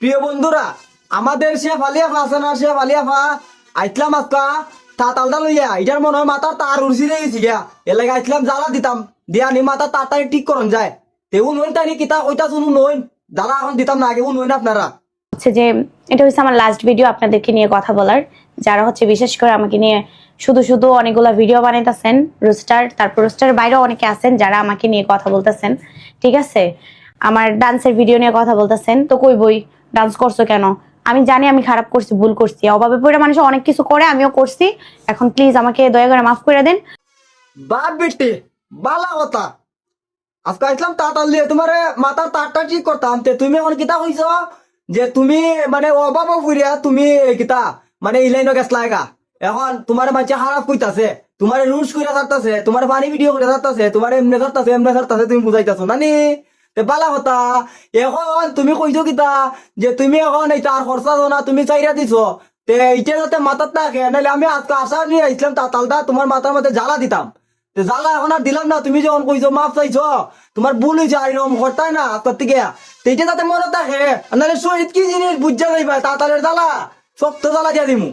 প্রিয় বন্ধুরা, আমাদের সে ফালিয়াফা আছে না? সে ফালিয়াফা আইতলাম আজকা তা তালটা লইয়া এটার মনে হয় মাথার তার উড়ছি গেছি গিয়া। এর লাগে আইতলাম জ্বালা দিতাম, দিয়া নি মাথার তারটাই ঠিক করন যায়। তেউ নইন তাই কিতা কইতা শুনু নইন জ্বালা এখন দিতাম না আগে নইন আপনারা। হচ্ছে যে, এটা হচ্ছে আমার লাস্ট ভিডিও আপনাদেরকে নিয়ে কথা বলার, যারা হচ্ছে বিশেষ করে আমাকে নিয়ে শুধু শুধু অনেকগুলা ভিডিও বানাইতেছেন রোস্টার তারপর রোস্টার বাইরেও অনেকে আছেন যারা আমাকে নিয়ে কথা বলতেছেন, ঠিক আছে? আমার ডান্সের ভিডিও নিয়ে কথা বলতেছেন, তো কই বই? ডান্স করছ কেন? আমি জানি আমি খারাপ করছি, ভুল করছি। অভাবে পড়ে মানুষ অনেক কিছু করে, আমিও করছি। এখন প্লিজ আমাকে দয়া করে মাফ করে দেন। বেটি, বালা কথা। আজকে আইসলাম তাতাল দিয়ে, তোমার মাথার তারটা ঠিক করতাম। তুমি এখন কিতা কইছ? যে তুমি মানে অভাব ফুরিয়া তুমি কিতা মানে ইলাইন গেছ লাগা এখন তোমার মানুষ খারাপ কইতাছে, তোমার রুলস করে তোমার পানি ভিডিও করে তোমার এমনি থাকতাছে এমনি থাকতাছে তুমি বুঝাইতাছো। নানি বালা কথা, এখন তুমি কইছো কিতা যে তুমি এখন এই তার খরচা না তুমি চাইরা দিছ। তে এইটা যাতে মাথার থাকে নাহলে আমি আজকে আশা নিয়ে আইসলাম তাতালটা তোমার মাথার মধ্যে জ্বালা দিতাম। তে জ্বালা এখন আর দিলাম না, তুমি যখন কইছো মাপ চাইছো তোমার ভুল হয়েছে আর এরকম করতাই না আজকের থেকে এইটা যাতে মনে থাকে নাহলে শহীদ কি জিনিস বুঝা যাইবা তাতালের জ্বালা শক্ত জ্বালা দিয়া দিমু।